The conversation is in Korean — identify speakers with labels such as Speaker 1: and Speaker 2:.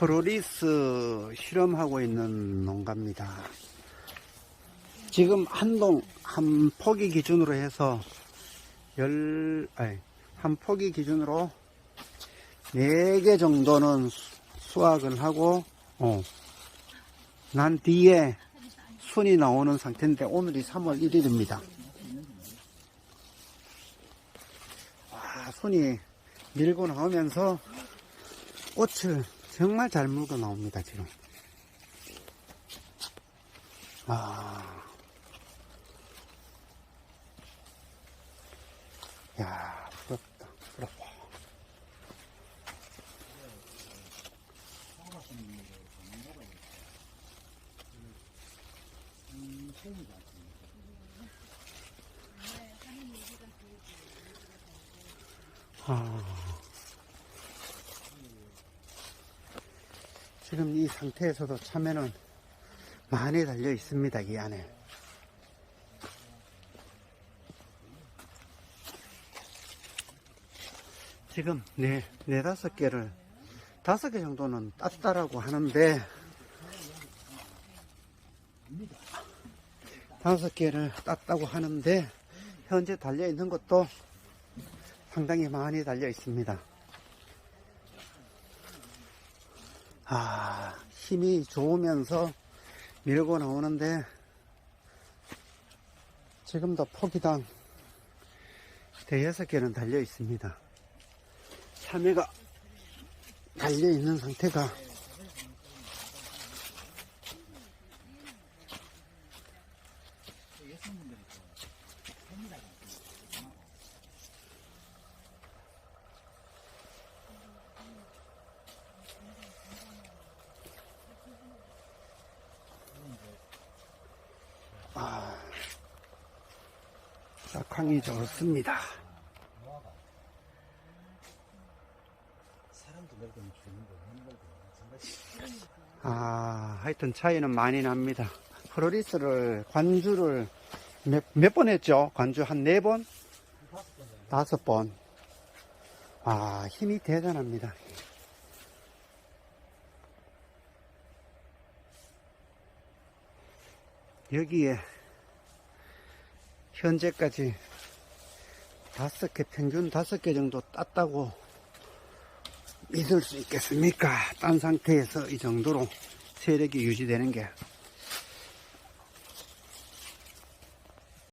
Speaker 1: 프로리스 실험하고 있는 농가입니다. 지금 한동 한 포기 기준으로 해서 열 아니 한 포기 기준으로 4개 정도는 수- 수확을 하고 어, 난 뒤에 순이 나오는 상태인데 오늘이 3월 1일입니다. 와, 순이 밀고 나오면서 꽃을 정말 잘 물고 나옵니다, 지금. 아. 야. 아. 지금 이 상태에서도 참외는 많이 달려 있습니다, 이 안에. 지금 네, 네 다섯 개를, 다섯 개 정도는 땄다라고 하는데, 다섯 개를 땄다고 하는데, 현재 달려 있는 것도 상당히 많이 달려 있습니다. 아, 힘이 좋으면서 밀고 나오는데, 지금도 포기당 대여섯 개는 달려 있습니다. 참외가 달려 있는 상태가 작황이 좋습니다. 아, 하여튼 차이는 많이 납니다. 프로리스를, 관주를 몇, 몇 번 했죠? 관주 한 네 번? 다섯 번. 아, 힘이 대단합니다. 여기에 현재까지 다섯 개, 평균 다섯 개 정도 땄다고 믿을 수 있겠습니까? 딴 상태에서 이 정도로 세력이 유지되는 게